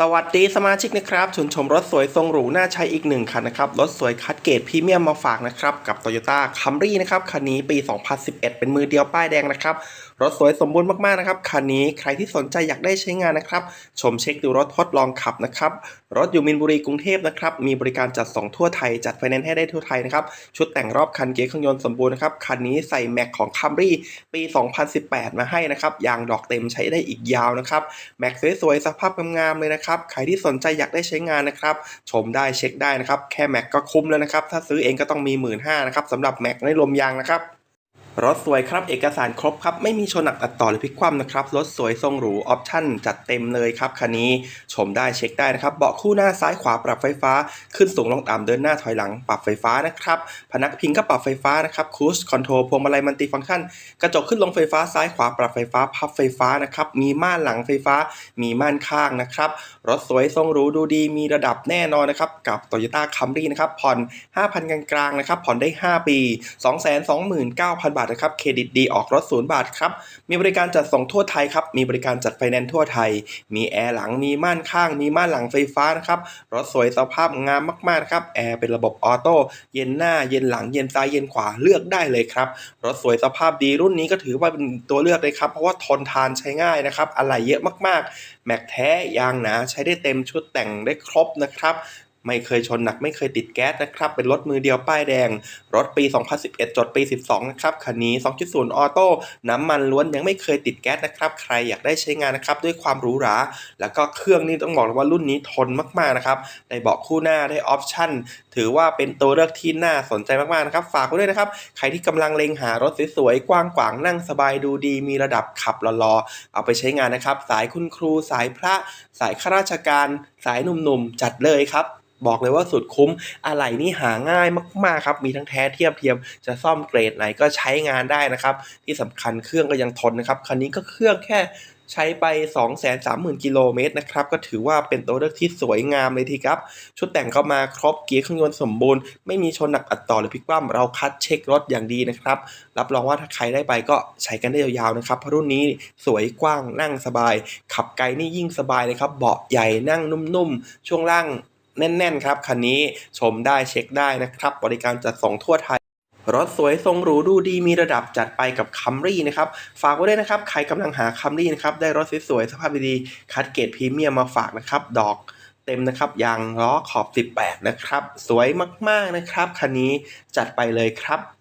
สวัสดีสมาชิกนะครับชวนชมรถสวยทรงหรูน่าใช้อีกหนึ่งคันนะครับ รถสวยคัดเกรดพรีเมียมมาฝากนะครับ กับ Toyota Camry นะครับ คันนี้ปี 2011 เป็นมือเดียวป้ายแดงนะครับ รถสวยสมบูรณ์มากๆนะครับ คันนี้ใครที่สนใจอยากได้ใช้งานนะครับ ชมเช็คดูรถทดลองขับนะครับ รถอยู่มินบุรีกรุงเทพนะครับ มีบริการจัดส่งทั่วไทย จัดไฟแนนซ์ให้ได้ทั่วไทยนะครับ ชุดแต่งรอบคันเกียร์เครื่องยนต์สมบูรณ์นะครับ คันนี้ใส่แม็กของ Camry ปี 2018 มาให้นะครับ ยางดอกเต็มใช้ได้อีกยาวนะครับ แม็กสวยๆสภาพงามๆเลยนะครับครับ ใครที่สนใจอยากได้ใช้งานนะครับ ชมได้เช็คได้นะครับ แค่แม็กก็คุ้มแล้วนะครับ ถ้าซื้อเองก็ต้องมี 1 5ื่นนะครับสำหรับแม็กในลมยางนะครับ รถสวยครับ เอกสารครบครับ ไม่มีชนหนักตัดต่อหรือพลิกคว่ำนะครับ รถสวยทรงหรู ออปชั่นจัดเต็มเลยครับ คันนี้ชมได้เช็คได้นะครับ เบาะคู่หน้าซ้ายขวาปรับไฟฟ้า ขึ้นสูงลงต่ำเดินหน้าถอยหลัง ปรับไฟฟ้านะครับ พนักพิงก็ปรับไฟฟ้านะครับคูสคอนโทรลพวงมาลัยมัลติฟังก์ชัน กระจกขึ้นลงไฟฟ้าซ้ายขวาปรับไฟฟ้า พับไฟฟ้านะครับ มีม่านหลังไฟฟ้า มีม่านข้างนะครับ รถสวยทรงหรูดูดี มีระดับแน่นอนนะครับ กับ Toyota Camry นะครับ ผ่อน 5,000 กลางๆ นะครับ ผ่อนได้ 5 ปี 229,000 บาทนะครับเครดิตดีออกรถศูนย์บาทครับ มีบริการจัดส่งทั่วไทยครับ มีบริการจัดไฟแนนซ์ทั่วไทย มีแอร์หลัง มีม่านข้าง มีม่านหลังไฟฟ้านะครับ รถสวยสภาพงามมากๆครับ แอร์เป็นระบบออโต้ เย็นหน้า เย็นหลัง เย็นซ้าย เย็นขวา เลือกได้เลยครับ รถสวยสภาพดีรุ่นนี้ก็ถือว่าเป็นตัวเลือกเลยครับ เพราะว่าทนทานใช้ง่ายนะครับ อะไหล่เยอะมากๆ แม็กแท้ ยางหนา ใช้ได้เต็มชุดแต่งได้ครบนะครับ ไม่เคยชนหนักไม่เคยติดแก๊สนะครับ เป็นรถมือเดียวป้ายแดง รถปี 2011 จดปี 12 นะครับ คันนี้ 2.0 ออโต้น้ำมันล้วนยังไม่เคยติดแก๊สนะครับ ใครอยากได้ใช้งานนะครับ ด้วยความหรูหรา แล้วก็เครื่องนี่ต้องบอกเลยว่ารุ่นนี้ทนมากๆนะครับได้เบาะคู่หน้าได้ออปชั่นถือว่าเป็นตัวเลือกที่น่าสนใจมากๆนะครับ ฝากไว้ด้วยนะครับ ใครที่กำลังเล็งหารถสวยๆกว้างขวางนั่งสบายดูดี มีระดับขับรอๆเอาไปใช้งานนะครับ สายคุณครูสายพระ สายข้าราชการ สายหนุ่มๆ จัดเลยครับ บอกเลยว่าสุดคุ้มอะไหล่นี่หาง่ายมากๆครับ มีทั้งแท้เทียบเทียมจะซ่อมเกรดไหนก็ใช้งานได้นะครับ ที่สำคัญเครื่องก็ยังทนนะครับ คันนี้ก็เครื่องแค่ใช้ไป 230,000 กิโลเมตรนะครับ ก็ถือว่าเป็นตัวเลือกที่สวยงามเลยทีครับ ชุดแต่งเข้ามาครบเกียร์เครื่องยนต์สมบูรณ์ ไม่มีชนหนักอัดต่อหรือพลิกคว่ำเราคัดเช็ครถอย่างดีนะครับ รับรองว่าถ้าใครได้ไปก็ใช้กันได้ยาวๆนะครับ เพราะรุ่นนี้สวยกว้างนั่งสบาย ขับไกลนี่ยิ่งสบายเลยครับ เบาะใหญ่นั่งนุ่มๆ ช่วงล่าง แน่น ๆ ครับ คันนี้ชมได้เช็คได้นะครับ บริการจัดส่งทั่วไทย รถสวยทรงหรูดูดีมีระดับจัดไปกับคัมรี่นะครับ ฝากไว้ด้วยนะครับ ใครกำลังหาคัมรี่นะครับ ได้รถสวยๆสภาพดีๆคัดเกรดพรีเมียมมาฝากนะครับ ดอกเต็มนะครับยางล้อขอบ 18 นะครับ สวยมากๆนะครับ คันนี้จัดไปเลยครับ